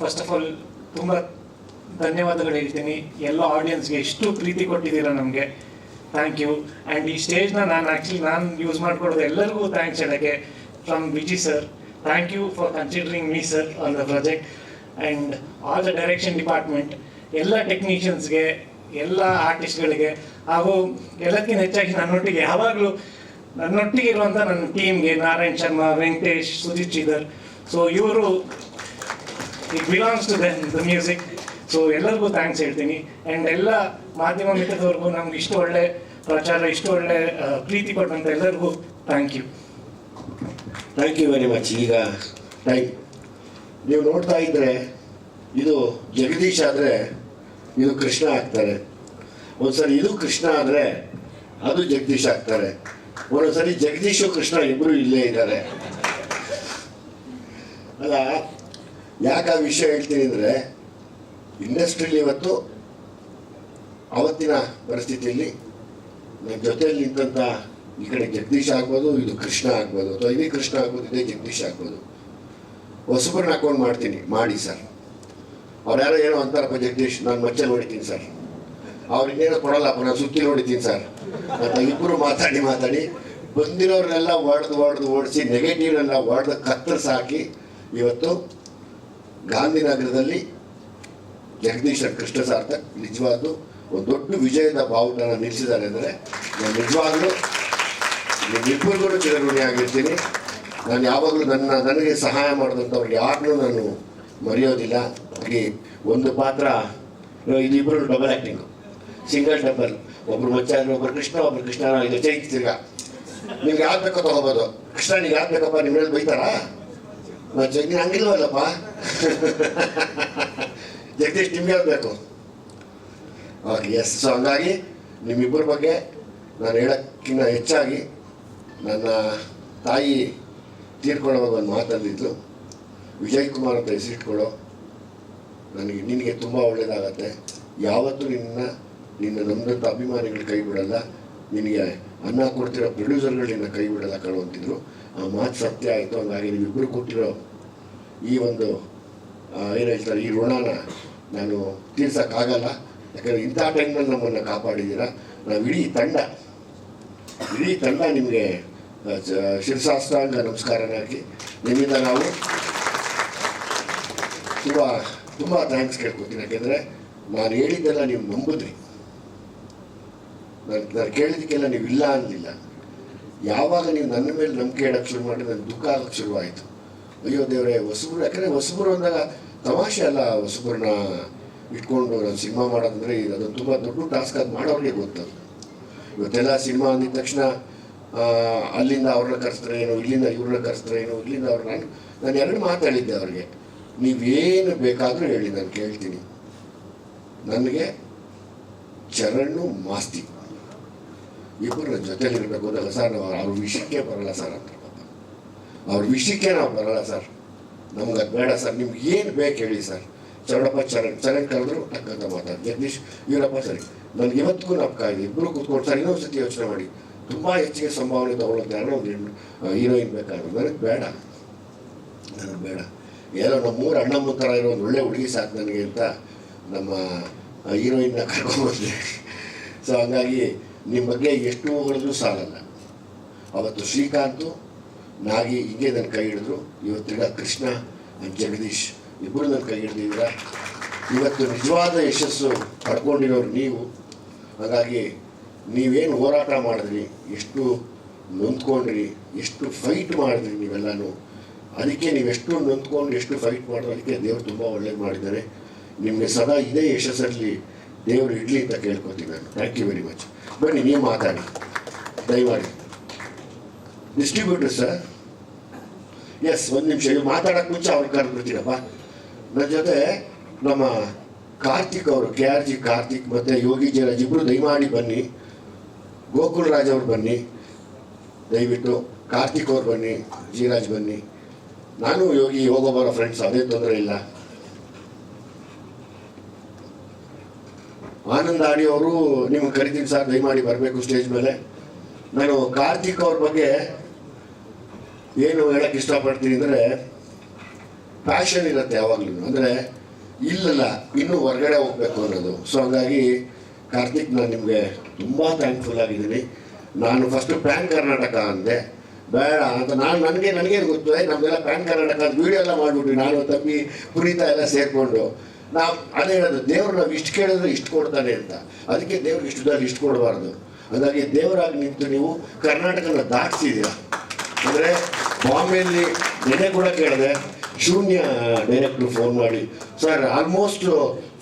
First of all ತುಂಬ ಧನ್ಯವಾದಗಳು ಹೇಳ್ತೀನಿ. ಎಲ್ಲ ಆಡಿಯನ್ಸ್ಗೆ ಎಷ್ಟು ಪ್ರೀತಿ ಕೊಟ್ಟಿದ್ದೀರಾ ನಮಗೆ. ಥ್ಯಾಂಕ್ ಯು ಆ್ಯಂಡ್ ಈ ಸ್ಟೇಜ್ನ ನಾನು ಆ್ಯಕ್ಚುಲಿ ನಾನು ಯೂಸ್ ಮಾಡ್ಕೊಡೋದು ಎಲ್ಲರಿಗೂ ಥ್ಯಾಂಕ್ಸ್ ಹೇಳೋಕ್ಕೆ. From Viji sir thank you for considering me sir on the project and all the direction department ಎಲ್ಲ ಟೆಕ್ನಿಷಿಯನ್ಸ್ಗೆ ಎಲ್ಲ ಆರ್ಟಿಸ್ಟ್ಗಳಿಗೆ ಹಾಗೂ ಎಲ್ಲದಕ್ಕಿಂತ ಹೆಚ್ಚಾಗಿ ನನ್ನೊಟ್ಟಿಗೆ, ಯಾವಾಗಲೂ ನನ್ನೊಟ್ಟಿಗೆ ಇರುವಂಥ ನನ್ನ ಟೀಮ್ಗೆ ನಾರಾಯಣ್ ಶರ್ಮಾ, ವೆಂಕಟೇಶ್, ಸುಜಿತ್ ಶ್ರೀಧರ್. ಸೊ ಇವರು it belongs to the music so ಎಲ್ಲರಿಗೂ ಥ್ಯಾಂಕ್ಸ್ ಹೇಳ್ತೀನಿ. ಆ್ಯಂಡ್ ಎಲ್ಲ ಮಾಧ್ಯಮ ಮಿತ್ರದವ್ರಿಗೂ ನಮ್ಗೆ ಇಷ್ಟು ಒಳ್ಳೆ ಪ್ರಚಾರ, ಇಷ್ಟು ಒಳ್ಳೆ ಪ್ರೀತಿ ಕೊಟ್ಟಂತ ಎಲ್ಲರಿಗೂ thank you thank you very much ಈಗ ಟೈಮ್ ನೀವು ನೋಡ್ತಾ ಇದ್ರೆ ಇದು ಜಗದೀಶ್ ಆದರೆ ಇದು ಕೃಷ್ಣ ಆಗ್ತಾರೆ. ಒಂದ್ಸರಿ ಇದು ಕೃಷ್ಣ ಆದರೆ ಅದು ಜಗದೀಶ್ ಆಗ್ತಾರೆ. ಒಂದೊಂದ್ಸರಿ ಜಗದೀಶು ಕೃಷ್ಣ ಇಬ್ಬರು ಇಲ್ಲೇ ಇದ್ದಾರೆ. ಅಲ್ಲ ಯಾಕೆ ಆ ವಿಷಯ ಹೇಳ್ತೀನಿ ಅಂದರೆ ಇಂಡಸ್ಟ್ರಿಯಲ್ಲಿ ಇವತ್ತು ಅವತ್ತಿನ ಪರಿಸ್ಥಿತಿಯಲ್ಲಿ ನನ್ನ ಜೊತೆಯಲ್ಲಿ ನಿಂತಂಥ ಈ ಕಡೆ ಜಗದೀಶ್ ಆಗ್ಬೋದು, ಇದು ಕೃಷ್ಣ ಆಗ್ಬೋದು, ಅಥವಾ ಇದೇ ಕೃಷ್ಣ ಆಗ್ಬೋದು, ಇದೇ ಜಗದೀಶ್ ಆಗ್ಬೋದು. ಹೊಸಬ್ರನ್ನ ಹಾಕೊಂಡು ಮಾಡ್ತೀನಿ, ಮಾಡಿ ಸರ್ ಅವ್ರು ಯಾರೋ ಏನೋ ಅಂತಾರಪ್ಪ ಜಗದೀಶ್, ನಾನು ಮಚ್ಚೆ ನೋಡಿದ್ದೀನಿ ಸರ್ ಅವ್ರಿಗೇನೋ ಕೊಡಲ್ಲಪ್ಪ, ನಾನು ಸುತ್ತಿ ನೋಡಿದ್ದೀನಿ ಸರ್ ಅಂತ ಇಬ್ಬರು ಮಾತಾಡಿ ಮಾತಾಡಿ, ಬಂದಿರೋರ್ನೆಲ್ಲ ಹೊಡೆದು ಹೊಡೆದು ಓಡಿಸಿ ನೆಗೆಟಿವ್ನೆಲ್ಲ ಹೊಡೆದು ಕತ್ತರಿಸಾಕಿ ಇವತ್ತು ಗಾಂಧಿನಗರದಲ್ಲಿ ಜಗದೀಶ ಕೃಷ್ಣ ಸಾರ್ಥಕ್ ನಿಜವಾದ್ದು ಒಂದು ದೊಡ್ಡ ವಿಜಯದ ಬಾವುಟನ ನಿಲ್ಲಿಸಿದ್ದಾರೆ ಅಂದರೆ ನಾನು ನಿಜವಾಗ್ಲೂ ನಿಮ್ಮಿಬ್ಬರಿಗೂ ಚಿರಋಣಿ ಆಗಿರ್ತೀನಿ. ನಾನು ಯಾವಾಗಲೂ ನನ್ನ ನನಗೆ ಸಹಾಯ ಮಾಡಿದಂಥವ್ರಿಗೆ ಯಾರನ್ನೂ ನಾನು ಮರೆಯೋದಿಲ್ಲ. ಹಾಗೆ ಒಂದು ಪಾತ್ರ ಇದಿಬ್ಬರು ಡಬಲ್ ಆ್ಯಕ್ಟಿಂಗು ಸಿಂಗಲ್ ಡಬಲ್ ಒಬ್ರು ಮಚ್ಚ ಒಬ್ಬರು ಕೃಷ್ಣ ಒಬ್ಬರು ಕೃಷ್ಣ ಇದು ಚೈತ್ ನಿಮ್ಗೆ ಯಾವ್ದು ಬೇಕೋ ತಗೋಬೋದು. ಕೃಷ್ಣ ನೀವು ಯಾವ್ದು ಬೇಕಪ್ಪ? ನಿಮ್ಮ ಮೇಲೆ ಬೈತಾರಾ? ಮತ್ತೆ ಜಗ್ಗಿ ಹಂಗಿಲ್ವಲ್ಲಪ್ಪ ಜಗದೀಶ್ ನಿಮ್ಗೆ ಯಾವ್ದು ಬೇಕು ಓಕೆ ಎಸ್ ಸೊ ಹಂಗಾಗಿ ನಿಮ್ಮಿಬ್ಬರ ಬಗ್ಗೆ ನಾನು ಹೇಳೋಕ್ಕಿಂತ ಹೆಚ್ಚಾಗಿ ನನ್ನ ತಾಯಿ ತೀರ್ಕೊಳ್ಳೋವಾಗ ಒಂದು ಮಾತಂದಿದ್ಲು ವಿಜಯ್ ಕುಮಾರ್ ಅಂತ ಹೆಸರಿಟ್ಕೊಳ್ಳೋ ನನಗೆ, ನಿನಗೆ ತುಂಬ ಒಳ್ಳೆಯದಾಗತ್ತೆ ಯಾವತ್ತೂ ನಿನ್ನ ನಿನ್ನ ನಮ್ಮದಂಥ ಅಭಿಮಾನಿಗಳು ಕೈ ಬಿಡಲ್ಲ. ನಿನಗೆ ಅನ್ನ ಕೊಡ್ತಿರೋ ಪ್ರೊಡ್ಯೂಸರ್ಗಳು ನಿನ್ನ ಕೈ ಬಿಡಲ್ಲ ಆ ಮಾತು ಸತ್ಯ ಆಯಿತು ಹಂಗಾಗಿ ನೀವಿಬ್ಬರು ಕೊಟ್ಟಿರೋ ಈ ಒಂದು ಏನು ಹೇಳ್ತಾರೆ, ಈ ಋಣನ ನಾನು ತೀರ್ಸೋಕ್ಕಾಗಲ್ಲ. ಯಾಕಂದರೆ ಇಂಥ ಟೈಮ್ನಲ್ಲಿ ನಮ್ಮನ್ನು ಕಾಪಾಡಿದ್ದೀರ? ನಾವು ಇಡೀ ತಂಡ ಇಡೀ ತಂಡ ನಿಮಗೆ ಶಿರಸಾಷ್ಟಾಂಗ ನಮಸ್ಕಾರನ ಹಾಕಿ ನಿಮ್ಮಿಂದ ನಾವು ತುಂಬ ತುಂಬ ಥ್ಯಾಂಕ್ಸ್ ಕೇಳ್ಕೊತೀನಿ. ಯಾಕೆಂದರೆ ನಾನು ಹೇಳಿದ್ದೆಲ್ಲ ನೀವು ನಂಬಿದ್ರಿ. ನಾನು ನಾನು ಕೇಳಿದ್ದಕ್ಕೆಲ್ಲ ನೀವು ಇಲ್ಲ ಅನ್ನಲಿಲ್ಲ ಯಾವಾಗ ನೀವು ನನ್ನ ಮೇಲೆ ನಂಬಿಕೆ ಇಡಕ್ಕೆ ಶುರು ಮಾಡಿ ನನಗೆ ದುಃಖ ಆಗಕ್ಕೆ ಶುರುವಾಯಿತು. ಅಯ್ಯೋ ದೇವರೇ, ಹೊಸಬರು ಯಾಕಂದರೆ ಹೊಸಬರು ಅಂದಾಗ ತಮಾಷೆ ಅಲ್ಲ, ಹೊಸಬರನ್ನ ಇಟ್ಕೊಂಡು ನಾನು ಸಿನಿಮಾ ಮಾಡೋದಂದ್ರೆ ಅದು ಅದೊಂದು ತುಂಬ ದೊಡ್ಡ ಟಾಸ್ಕ್ ಅದು ಮಾಡೋರಿಗೆ ಗೊತ್ತದು. ಇವತ್ತೆಲ್ಲ ಸಿನಿಮಾ ಅಂದಿದ ತಕ್ಷಣ ಅಲ್ಲಿಂದ ಅವ್ರನ್ನ ಕರೆಸ್ತಾರೆ ಏನು, ಇಲ್ಲಿಂದ ಇವ್ರನ್ನ ಕರೆಸ್ತಾರೆ ಏನು, ಇಲ್ಲಿಂದ ಅವ್ರನ್ನ ನಾನು ನಾನು ಎರಡು ಮಾತಾಡಿದ್ದೆ ಅವ್ರಿಗೆ. ನೀವೇನು ಬೇಕಾದರೂ ಹೇಳಿ, ನಾನು ಕೇಳ್ತೀನಿ. ನನಗೆ ಚರಣು ಮಾಸ್ತಿ. ಇಬ್ಬರು ನನ್ನ ಜೊತೆಲಿ ಇರಬೇಕು ಅಂದಾಗ ಸರ್? ನಾವು ಅವ್ರ ವಿಷಯಕ್ಕೆ ಬರಲ್ಲ ಸರ್ ಅಂತ ಅವ್ರ ವಿಷಯಕ್ಕೆ ನಾವು ಬರಲ್ಲ ಸರ್. ನಮ್ಗೆ ಅದು ಬೇಡ ಸರ್. ನಿಮ್ಗೆ ಏನು ಬೇಕು ಹೇಳಿ ಸರ್. ಚರಣಪ್ಪ ಚರಣ್ ಚರಣ್ ಕರೆದ್ರು ಟಕ್ಕಂತ ಮಾತಾಡಿ ಜಗದೀಶ್ ಇವರಪ್ಪ ಸರಿ. ನನಗೆ ಇವತ್ತಿಗೂ ನಾಪಕ ಇದೆ ಇಬ್ಬರು ಕೂತ್ಕೊಂಡು ಸರ್, ಇನ್ನೊಂದು ಸತಿ ಯೋಚನೆ ಮಾಡಿ. ತುಂಬ ಹೆಚ್ಚಿಗೆ ಸಂಭಾವನೆ ತಗೊಳ್ಳೋದು ಯಾರೋ ಒಂದು ಹೀರೋಯಿನ್ ಬೇಕಾದ್ರೆ. ನನಗೆ ಬೇಡ. ನನಗೆ ಬೇಡ. ಏನೋ ನಮ್ಮ ಮೂರು ಅಣ್ಣ ಥರ ಇರೋ ಒಂದು ಒಳ್ಳೆ ಹುಡುಗಿ ಸಾಕು ನನಗೆ ಅಂತ ನಮ್ಮ ಹೀರೋಯಿನ್ನ ಕರ್ಕೊಂಡ್ಬಂದೆ ಸೊ ಹಂಗಾಗಿ ನಿಮ್ಮ ಬಗ್ಗೆ ಎಷ್ಟು ಹೊಗಳಿದ್ರು ಸಾಲಲ್ಲ. ಅವತ್ತು ಶ್ರೀಕಾಂತು, ನಾಗಿ ಹಿಂಗೆ ನನ್ನ ಕೈ ಹಿಡಿದ್ರು. ಇವತ್ತಿಗ ಕೃಷ್ಣ ಜಗದೀಶ್ ಇಬ್ಬರು ನನ್ನ ಕೈ ಹಿಡಿದಿದ್ದೀರ? ಇವತ್ತು ನಿಜವಾದ ಯಶಸ್ಸು ಪಡ್ಕೊಂಡಿರೋರು ನೀವು. ಹಾಗಾಗಿ ನೀವೇನು ಹೋರಾಟ ಮಾಡಿದ್ರಿ, ಎಷ್ಟು ನೊಂದ್ಕೊಂಡ್ರಿ, ಎಷ್ಟು ಫೈಟ್ ಮಾಡಿದ್ರಿ ನೀವೆಲ್ಲನೂ. ಅದಕ್ಕೆ ನೀವೆಷ್ಟು ನೊಂದ್ಕೊಂಡು ಎಷ್ಟು ಫೈಟ್ ಮಾಡಿದ್ರು, ಅದಕ್ಕೆ ದೇವರು ತುಂಬ ಒಳ್ಳೇದು ಮಾಡಿದ್ದಾರೆ. ನಿಮಗೆ ಸದಾ ಇದೇ ಯಶಸ್ಸಲ್ಲಿ ದೇವರು ಇಡ್ಲಿ ಅಂತ ಕೇಳ್ಕೊತೀನಿ ನಾನು. ಥ್ಯಾಂಕ್ ಯು ವೆರಿ ಮಚ್ ಬನ್ನಿ ನೀವು ಮಾತಾಡಿ ದಯಮಾಡಿ ಡಿಸ್ಟ್ರಿಬ್ಯೂಟರ್ ಸರ್ ಎಸ್ ಒಂದು ನಿಮಿಷ ನೀವು ಮಾತಾಡೋಕ್ಕೆ ಮುಂಚೆ ಅವ್ರಿಗೆ ಕರೆದ್ಬಿಡ್ತೀರಪ್ಪ ನನ್ನ ಜೊತೆ ನಮ್ಮ ಕಾರ್ತಿಕ್ ಅವರು, ಕೆ ಆರ್ ಜಿ ಕಾರ್ತಿಕ್ ಮತ್ತು ಯೋಗಿ ಜಯರಾಜ್ ಇಬ್ಬರು ದಯಮಾಡಿ ಬನ್ನಿ. ಗೋಕುಲ್ ರಾಜ್ ಅವ್ರು ಬನ್ನಿ. ದಯವಿಟ್ಟು ಕಾರ್ತಿಕ್ ಅವ್ರು ಬನ್ನಿ, ಜೀರಾಜ್ ಬನ್ನಿ. ನಾನು ಯೋಗಿ ಹೋಗೋ ಬರೋ ಫ್ರೆಂಡ್ಸ್ ಅದೇ ತೊಂದರೆ ಇಲ್ಲ. ಆನಂದ್ ಆಡಿ ಅವರು ನಿಮ್ಗೆ ಕರಿತೀನಿ ಸರ್ ದಯಮಾಡಿ ಬರಬೇಕು ಸ್ಟೇಜ್ ಮೇಲೆ. ನಾನು ಕಾರ್ತಿಕ್ ಅವ್ರ ಬಗ್ಗೆ ಏನು ಹೇಳಕ್ಕೆ ಇಷ್ಟಪಡ್ತೀನಿ ಅಂದರೆ ಪ್ಯಾಷನ್ ಇರುತ್ತೆ ಯಾವಾಗಲೂ. ಅಂದರೆ, ಇಲ್ಲಲ್ಲ, ಇನ್ನೂ ಹೊರಗಡೆ ಹೋಗ್ಬೇಕು ಅನ್ನೋದು. ಸೊ ಹಂಗಾಗಿ ಕಾರ್ತಿಕ್, ನಾನು ನಿಮಗೆ ತುಂಬ ಥ್ಯಾಂಕ್ಫುಲ್ ಆಗಿದ್ದೀನಿ. ನಾನು ಫಸ್ಟು ಪ್ಯಾನ್ ಕರ್ನಾಟಕ ಅಂದೆ. ಬೇಡ, ಅಂತ ನಾನು ನನಗೆ, ನನಗೇನು ಗೊತ್ತು ನಮಗೆಲ್ಲ ಪ್ಯಾನ್ ಕರ್ನಾಟಕ ವಿಡಿಯೋ ಎಲ್ಲ ಮಾಡಿಬಿಟ್ಟು ನಾನು ತಪ್ಪಿ ಪುನೀತ ಎಲ್ಲ ಸೇರಿಕೊಂಡು. ನಾವು ಅದೇ ಹೇಳೋದು ದೇವರು ನಾವು ಇಷ್ಟು ಕೇಳಿದ್ರೆ ಇಷ್ಟು ಕೊಡ್ತಾನೆ ಅಂತ. ಅದಕ್ಕೆ ದೇವ್ರಿಗೆ ಇಷ್ಟದಲ್ಲಿ ಇಷ್ಟು ಕೊಡಬಾರ್ದು. ಹಾಗಾಗಿ ದೇವರಾಗಿ ನಿಂತು ನೀವು ಕರ್ನಾಟಕನ ದಾಟಿಸಿದ್ದೀರಾ. ಅಂದರೆ ಬಾಂಬೆಯಲ್ಲಿ ನೆನೆ ಕೂಡ ಕೇಳಿದೆ. ಶೂನ್ಯ ಡೈರೆಕ್ಟ್ರು ಫೋನ್ ಮಾಡಿ, ಸರ್ ಆಲ್ಮೋಸ್ಟ್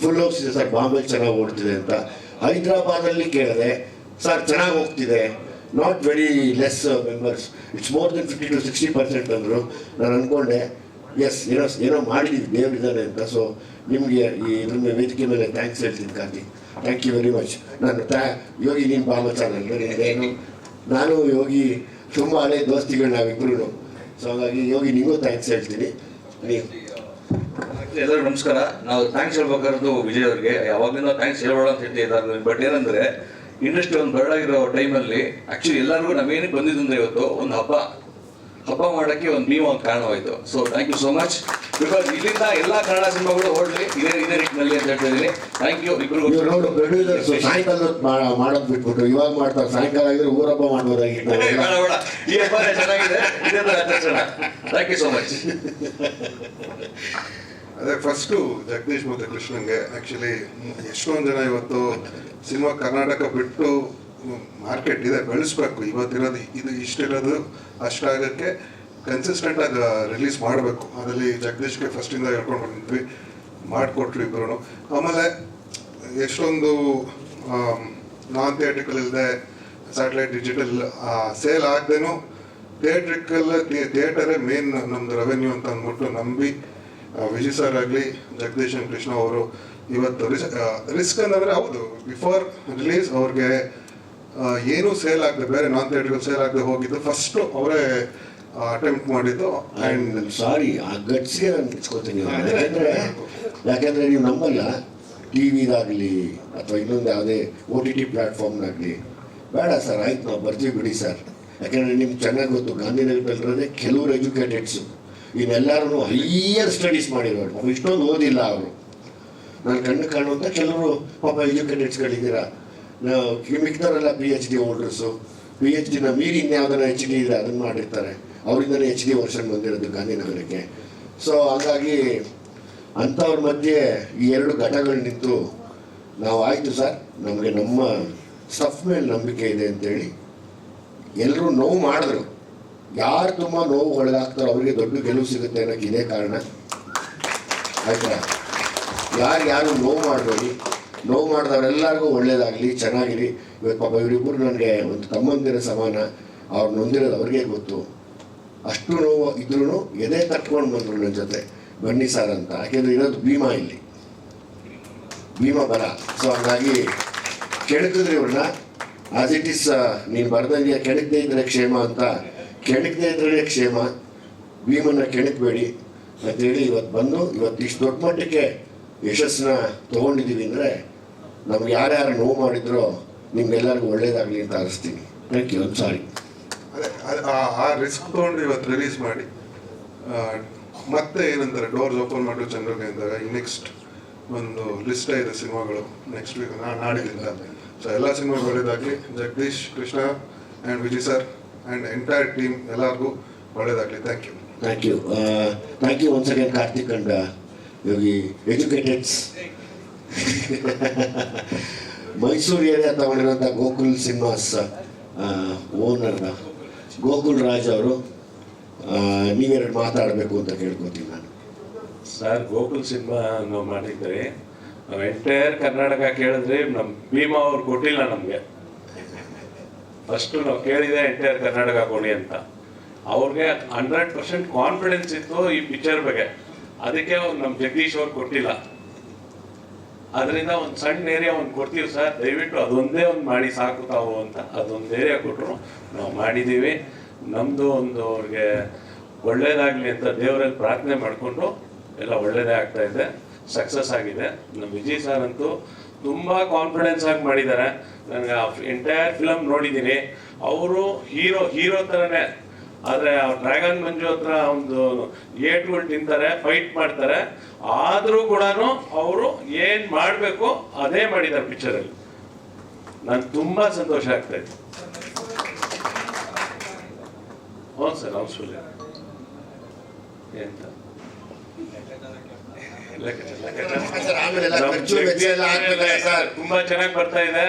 ಫುಲ್ ಹೋಗ್ತಿದೆ ಸರ್ ಬಾಂಬೆ ಚೆನ್ನಾಗಿ ಓಡ್ತಿದೆ ಅಂತ. ಹೈದ್ರಾಬಾದಲ್ಲಿ ಕೇಳಿದೆ, ಸರ್, ಚೆನ್ನಾಗಿ ಹೋಗ್ತಿದೆ. Not very less members it's more than fifty to sixty percent ಅಂದರು. ನಾನು ಅಂದ್ಕೊಂಡೆ ಎಸ್ ಏನೋ ಏನೋ ಮಾಡಿದ್ದೀವಿ ದೇವರಿದ್ದಾನೆ ಅಂತ ಸೊ ನಿಮಗೆ ಈ ಮೇಲೆ ವೇದಿಕೆ ಮೇಲೆ ಥ್ಯಾಂಕ್ಸ್ ಹೇಳ್ತೀನಿ Karthik thank you very much ನಾನು ತ, ಯೋಗಿ ನೀನು ಬಾಮ ಚಾನಲ್ ಏನು? ನಾನು ಯೋಗಿ ತುಂಬ ಹಳೆ ದೋಸ್ತಿಗಳು ನಾವಿಬ್ಬರು ಸೊ ಹಾಗಾಗಿ ಯೋಗಿ ನಿಮಗೂ ಥ್ಯಾಂಕ್ಸ್ ಹೇಳ್ತೀನಿ. ಎಲ್ಲರೂ ನಮಸ್ಕಾರ. ನಾವು ಥ್ಯಾಂಕ್ಸ್ ಹೇಳ್ಬೇಕಾದ್ದು ವಿಜಯ್ ಅವ್ರಿಗೆ. ಯಾವಾಗಲಿಂದ ಥ್ಯಾಂಕ್ಸ್ ಹೇಳೋಣ ಅಂತ ಹೇಳ್ತಾ ಇದ್ದಾರೆ ಬಟ್ ಏನಂದ್ರೆ ಇಂಡಸ್ಟ್ರಿ ಒಂದು ಬರಡಾಗಿರೋ ಟೈಮಲ್ಲಿ ಆ್ಯಕ್ಚುಲಿ ಎಲ್ಲರಿಗೂ ನಮಗೇನಿಗೆ ಬಂದಿದ್ದಂದ್ರೆ ಇವತ್ತು ಒಂದು ಹಬ್ಬ. ಹಬ್ಬ ಮಾಡೋಕ್ಕೆ ಒಂದು ನೀವು ಒಂದು ಕಾರಣವಾಯಿತು so thank you so much because ಇಲ್ಲಿಂದ ಎಲ್ಲ ಕನ್ನಡ ಸಿನಿಮಾಗಳು ಹೊರಡ್ಲಿ ಇದೇ ಇದೇ ರೀತಿಯಲ್ಲಿ ಅಂತ ಹೇಳ್ತಾ ಇದ್ದೀನಿ. ಥ್ಯಾಂಕ್ ಯು ಇಬ್ಬರಿಗೂ ನೋಡು ಪ್ರೊಡ್ಯೂಸರ್ಸ್ ಸಾಯಂಕಾಲ ಮಾಡೋದು ಬಿಟ್ಬಿಟ್ಟು ಇವಾಗ ಮಾಡ್ತಾರೆ. ಸಾಯಂಕಾಲ ಆಗಿದ್ರೆ ಊರಬ್ಬ ಮಾಡ್ಬೋದಾಗಿತ್ತು. ಬೇಡ ಬೇಡ. ಈ ಹಬ್ಬ ಚೆನ್ನಾಗಿದೆ. ಇದೇ ಥರ ಆಚರಿಸೋಣ. ಥ್ಯಾಂಕ್ ಯು ಸೋ ಮಚ್ ಅದೇ ಫಸ್ಟು ಜಗದೀಶ್ ಮತ್ತು ಕೃಷ್ಣನ್ಗೆ ಆ್ಯಕ್ಚುಲಿ ಎಷ್ಟೊಂದು ಜನ ಇವತ್ತು ಸಿನಿಮಾ ಕರ್ನಾಟಕ ಬಿಟ್ಟು ಮಾರ್ಕೆಟ್ ಇದೆ, ಬೆಳೆಸ್ಬೇಕು. ಇವತ್ತಿರೋದು ಇದು ಇಷ್ಟಿರೋದು ಅಷ್ಟಾಗಕ್ಕೆ ಕನ್ಸಿಸ್ಟೆಂಟ್ ಆಗಿ ರಿಲೀಸ್ ಮಾಡಬೇಕು. ಅದರಲ್ಲಿ ಜಗದೀಶ್ಗೆ ಫಸ್ಟಿಂದ ಹೇಳ್ಕೊಂಡು ಬಂದಿದ್ವಿ ಮಾಡಿಕೊಟ್ರು ಇಬ್ಬರು ಆಮೇಲೆ ಎಷ್ಟೊಂದು ನಾನ್ ಥಿಯೇಟ್ರಿಕಲ್ ಇಲ್ಲದೆ ಸ್ಯಾಟಲೈಟ್ ಡಿಜಿಟಲ್ ಸೇಲ್ ಆಗದೇನು ಥಿಯೇಟ್ರಿಕಲ್ ಥಿಯೇಟರೇ ಮೇನ್ ನಮ್ದು ರೆವೆನ್ಯೂ ಅಂತ ಅಂದ್ಬಿಟ್ಟು ನಂಬಿ ವಿಜಿ ವಿಜಯ್ ಸರ್ ಆಗಲಿ, ಜಗದೀಶ್ ಕೃಷ್ಣ ಅವರು ಇವತ್ತು ರಿಸ್ಕ್ ಅಂತಂದ್ರೆ ಹೌದು. ಬಿಫೋರ್ ರಿಲೀಸ್ ಅವ್ರಿಗೆ ಏನೂ ಸೇಲ್ ಆಗದೆ ಬೇರೆ ನಾನ್ ಥಿಯೇಟ್ರಿಕಲ್ ಸೇಲ್ ಆಗದೆ ಹೋಗಿದ್ದು. ಫಸ್ಟ್ ಅವರೇ ಅಟೆಂಪ್ಟ್ ಮಾಡಿದ್ದು. ಆ್ಯಂಡ್ ಸಾರಿ ಆ ಗಟ್ಸಿ ನಾನು ಯಾಕೆಂದರೆ ನೀವು ನಮ್ಮಲ್ಲ ಟಿ ವಿದಾಗಲಿ ಅಥವಾ ಇನ್ನೊಂದು ಯಾವುದೇ ಒ ಟಿ ಟಿ ಪ್ಲ್ಯಾಟ್ಫಾರ್ಮ್ನಾಗಲಿ ಬೇಡ ಸರ್ ಆಯ್ತು ನಾವು ಬರ್ತೀವಿ ಬಿಡಿ ಸರ್. ಯಾಕೆಂದ್ರೆ ನಿಮ್ಗೆ ಚೆನ್ನಾಗಿ ಗೊತ್ತು ಗಾಂಧಿನಗರದಲ್ಲಿರೋದೇ ಕೆಲವರು ಎಜುಕೇಟೆಡ್ಸು ಇನ್ನೆಲ್ಲರೂ ಹೈಯರ್ ಸ್ಟಡೀಸ್ ಮಾಡಿರೋರು. ಇಷ್ಟೊಂದು ಓದಿಲ್ಲ ಅವರು. ನಾನು ಕಣ್ಣು ಕಾಣುವಂಥ ಕೆಲವರು ಪಾಪ ಎಜುಕೇಟೆಡ್ಸ್ಗಳಿದ್ದೀರಾ ನಾವು ಮಿಕ್ದವರೆಲ್ಲ P H D holders P H ಡಿನ ಮೀರಿ ಇನ್ಯಾವುದನ್ನ ಎಚ್ ಡಿ ಇದೆ ಅದನ್ನು ಮಾಡಿರ್ತಾರೆ. ಅವರಿಂದನೇ ಎಚ್ ಡಿ ವರ್ಷನ್ ಬಂದಿರೋದು ಗಾಂಧಿನಗರಕ್ಕೆ. ಸೊ ಹಾಗಾಗಿ ಅಂಥವ್ರ ಮಧ್ಯೆ ಈ ಎರಡು ಘಟಗಳು ನಿಂತು ನಾವು ಆಯಿತು ಸರ್. ನಮಗೆ ನಮ್ಮ ಸ್ಟಫ್ ಮೇಲೆ ನಂಬಿಕೆ ಇದೆ ಅಂತೇಳಿ ಎಲ್ಲರೂ ನೋವು ಮಾಡಿದ್ರು. ಯಾರು ತುಂಬ ನೋವು ಒಳಗಾಗ್ತಾರೋ ಅವರಿಗೆ ದೊಡ್ಡ ಗೆಲುವು ಸಿಗುತ್ತೆ ಅನ್ನೋಕ್ಕೆ ಇದೇ ಕಾರಣ. ಆಯ್ತಾ? ಯಾರು ಯಾರು ನೋವು ಮಾಡಬೇಡಿ. ನೋವು ಮಾಡಿದವರೆಲ್ಲರಿಗೂ ಒಳ್ಳೇದಾಗಲಿ, ಚೆನ್ನಾಗಿರಿ. ಇವತ್ತು ಪಾಪ ಇವರಿಬ್ಬರು ನನಗೆ ಒಂದು ತಮ್ಮಂದಿರ ಸಮಾನ, ಅವ್ರು ನೊಂದಿರೋದು ಅವ್ರಿಗೆ ಗೊತ್ತು. ಅಷ್ಟು ನೋವು ಇದ್ರೂ ಎದೆ ತಟ್ಕೊಂಡು ಬಂದರು ನನ್ನ ಜೊತೆ, ಬನ್ನಿ ಸರ್ ಅಂತ. ಯಾಕೆಂದ್ರೆ ಇರೋದು ಭೀಮಾ ಇಲ್ಲಿ. ಭೀಮಾ ಬರ. ಸೊ ಹಾಗಾಗಿ ಕೆಣಕಿದ್ರೆ ಇವ್ರನ್ನ. ಆಸ್ ಇಟ್ ಇಸ್ ನೀನು ಬರ್ದಂಗೆ ಕೆಣಕದೇ ಇದ್ರೆ ಕ್ಷೇಮ ಅಂತ. ಕೆಣಕದೇ ಇದ್ರೆ ಕ್ಷೇಮ. ಭೀಮನ್ನ ಕೆಣಕಬೇಡಿ. ಅಂತೇಳಿ ಇವತ್ತು ಬಂದು, ಇವತ್ತು ಇಷ್ಟು ದೊಡ್ಡ ಮಟ್ಟಕ್ಕೆ ಯಶಸ್ಸನ್ನ ತೊಗೊಂಡಿದ್ದೀವಿ ಅಂದರೆ ನಮ್ಗೆ ಯಾರ್ಯಾರು ನೋವು ಮಾಡಿದ್ರೋ ನಿಮ್ಗೆಲ್ಲರಿಗೂ ಒಳ್ಳೇದಾಗಲಿ ಅಂತ ಅನಿಸ್ತೀನಿ ಥ್ಯಾಂಕ್ ಯು ಸಾರಿ ಅದೇ ಆ- ಆ ರಿಸ್ಕ್ ತಗೊಂಡು ಇವತ್ತು ರಿಲೀಸ್ ಮಾಡಿ. ಮತ್ತೆ ಏನಂತಾರೆ ಡೋರ್ಸ್ ಓಪನ್ ಮಾಡೋ ಜನರಿಗೆ ಅಂದಾಗ ಈ ನೆಕ್ಸ್ಟ್ ಒಂದು ಲಿಸ್ಟ್ ಇದೆ ಸಿನಿಮಾಗಳು ನೆಕ್ಸ್ಟ್ ವೀಕ್ ನಾಡಿದಿಂದ ಸೊ ಎಲ್ಲ ಸಿನಿಮಾ ಒಳ್ಳೇದಾಗಲಿ. Jagadish Krishna and Vijay sir and entire team ಎಲ್ಲರಿಗೂ ಒಳ್ಳೇದಾಗಲಿ. Thank you thank you thank you once again Karthik and Yogi. Educateds Mysore area ತಗೊಂಡಿರೋಂಥ Gokul cinemas owner Gokul Raj ಅವರು ನೀವೆರಡು ಮಾತಾಡಬೇಕು ಅಂತ ಕೇಳ್ಕೊತೀನಿ ನಾನು. ಸರ್, ಗೋಕುಲ್ ಸಿನಿಮಾ ನಾವು ಮಾಡಿದ್ರಿ ನಾವು ಎಂಟೈರ್ ಕರ್ನಾಟಕ ಕೇಳಿದ್ರೆ ನಮ್ಮ ಭೀಮಾ ಅವ್ರು ಕೊಟ್ಟಿಲ್ಲ ನಮಗೆ. ಫಸ್ಟ್ ನಾವು ಕೇಳಿದೆ ಎಂಟೈರ್ ಕರ್ನಾಟಕ ಕೊಡಿ ಅಂತ. ಅವ್ರಿಗೆ ಹಂಡ್ರೆಡ್ ಪರ್ಸೆಂಟ್ ಕಾನ್ಫಿಡೆನ್ಸ್ ಇತ್ತು ಈ ಪಿಕ್ಚರ್ ಬಗ್ಗೆ. ಅದಕ್ಕೆ ಅವ್ರು ನಮ್ಮ ಜಗದೀಶ್ ಅವ್ರು ಕೊಟ್ಟಿಲ್ಲ. ಅದರಿಂದ ಒಂದು ಸಣ್ಣ ಏರಿಯಾ ಒಂದು ಕೊಡ್ತೀವಿ ಸರ್. ದಯವಿಟ್ಟು ಅದೊಂದೇ ಒಂದು ಮಾಡಿ ಸಾಕು ತಾವು ಅಂತ ಅದೊಂದು ಏರಿಯಾ ಕೊಟ್ಟರು ನಾವು ಮಾಡಿದ್ದೀವಿ ನಮ್ಮದು ಒಂದು ಅವ್ರಿಗೆ ಒಳ್ಳೇದಾಗಲಿ ಅಂತ ದೇವರಲ್ಲಿ ಪ್ರಾರ್ಥನೆ ಮಾಡಿಕೊಂಡು ಎಲ್ಲ ಒಳ್ಳೇದೇ ಆಗ್ತಾ ಇದೆ. ಸಕ್ಸಸ್ ಆಗಿದೆ. ನಮ್ಮ ವಿಜಯ್ ಸರ್ ಅಂತೂ ತುಂಬ ಕಾನ್ಫಿಡೆನ್ಸ್ ಆಗಿ ಮಾಡಿದ್ದಾರೆ ನನಗೆ ಆ ಎಂಟೈರ್ ಫಿಲಮ್ ನೋಡಿದ್ದೀನಿ ಅವರು ಹೀರೋ ಹೀರೋ ಥರನೇ ಆದ್ರೆ ಡ್ರ್ಯಾಗನ್ ಮಂಜು ಹತ್ರ ಒಂದು ಏಟ್ಗಳು ತಿಂತಾರೆ ಫೈಟ್ ಮಾಡ್ತಾರೆ. ಆದ್ರೂ ಕೂಡ ಅವರು ಏನ್ ಮಾಡ್ಬೇಕು ಅದೇ ಮಾಡಿದ್ದಾರೆ ಪಿಕ್ಚರ್ ಅಲ್ಲಿ. ನನ್ ತುಂಬಾ ಸಂತೋಷ ಆಗ್ತಾ ಇತ್ತು ಹೌದು ಸರ್ ಹೌಸ್ಫುಲ್ ಎಂತ? ತುಂಬಾ ಚೆನ್ನಾಗಿ ಬರ್ತಾ ಇದೆ.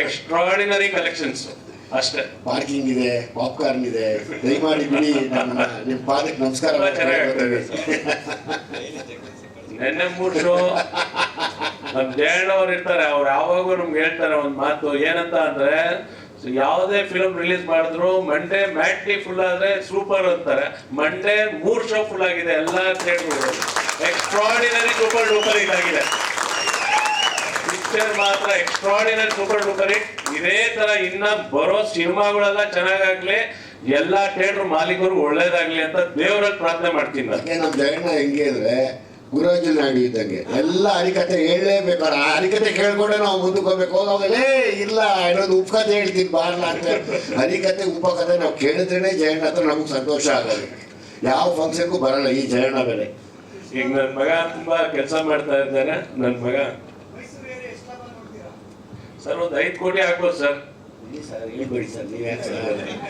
ಎಕ್ಸ್ಟ್ರಾರ್ಡಿನರಿ ಕಲೆಕ್ಷನ್ಸ್ ಅಷ್ಟೇ. ಪಾರ್ಕಿಂಗ್ ಇದೆ ಪಾಪ್ಕಾರ್ನ್ ಇದೆ. ದಯಮಾಡಿ ಬಿಡಿ ನಿಮ್ ನಿಮ್ಮ ಪಾದಕ್ಕೆ ನಮಸ್ಕಾರ ನೆನ್ನೆ ಮೂರ್ ಶೋ ನಮ್ ಜಯಣ್ಣವ್ರು ಇರ್ತಾರೆ ಅವ್ರು ಯಾವಾಗೂ ನಮ್ಗೆ ಹೇಳ್ತಾರೆ ಒಂದ್ ಮಾತು ಏನಂತ ಅಂದ್ರೆ ಯಾವುದೇ ಫಿಲಂ ರಿಲೀಸ್ ಮಾಡಿದ್ರು ಮಂಡೇ ಮ್ಯಾಟ್ನಿ ಫುಲ್ ಆದ್ರೆ ಸೂಪರ್ ಅಂತಾರೆ. ಮಂಡೇ ಮೂರ್ ಶೋ ಫುಲ್ ಆಗಿದೆ ಎಲ್ಲಾ ಥಿಯೇಟರ್ ಎಕ್ಸ್ಟ್ರಾಡಿನರಿ ಸೂಪರ್ ಡೂಪರ್ ಇದಾಗಿದೆ. ಪಿಕ್ಚರ್ ಮಾತ್ರ ಎಕ್ಸ್ಟ್ರಾಡಿನರಿ ಸೂಪರ್ ಡೂಪರ್ ಹಿಟ್ ಇದೇ ತರ ಇನ್ನ ಬರೋ ಸಿನಿಮಾಗಳೆಲ್ಲ ಚೆನ್ನಾಗಾಗ್ಲಿ ಎಲ್ಲಾ ಥಿಯೇಟರ್ ಮಾಲೀಕರು ಒಳ್ಳೇದಾಗ್ಲಿ ಅಂತ ದೇವರಲ್ಲಿ ಪ್ರಾರ್ಥನೆ ಮಾಡ್ತೀನಿ ನಾನು. ನಮ್ಮ ಜಗಣ್ಣ ಹೆಂಗೆ ಅಂದ್ರೆ ಗುರುಜಿ ನಾಯ್ಡು ಇದ್ದಂಗೆ. ಎಲ್ಲ ಹರಿಕತೆ ಹೇಳಲೇಬೇಕು. ಆ ಹರಿಕತೆ ಕೇಳ್ಕೊಂಡೆ ನಾವು ಮುಂದಕ್ಕೆ ಹೋಗ್ಬೇಕು. ಹೋಗೋದಲ್ಲ ಇಲ್ಲ ಇನ್ನೊಂದು ಉಪಕತೆ ಹೇಳ್ತೀನಿ ಬಾರ್ ಅಂತ. ಹರಿಕತೆ ಉಪಕತೆ ನಾವು ಕೇಳಿದ್ರೇನೆ ಜಯಣ್ಣ ಹತ್ರ ನಮ್ಗೆ ಸಂತೋಷ ಆಗೋದು. ಯಾವ ಫಂಕ್ಷನ್ಗೂ ಬರಲ್ಲ ಈ ಜಯಣ್ಣ ಬೆಲೆ ಈಗ ನನ್ನ ಮಗ ತುಂಬಾ ಕೆಲಸ ಮಾಡ್ತಾ ಇದ್ದಾನೆ. ನನ್ನ ಮಗ ಸರ್ ಒಂದು ಐದು ಕೋಟಿ ಆಗ್ಬೋದು ಸರ್. ಸರ್ ಹೇಳ್ಬೇಡಿ ಸರ್ ನೀವೇ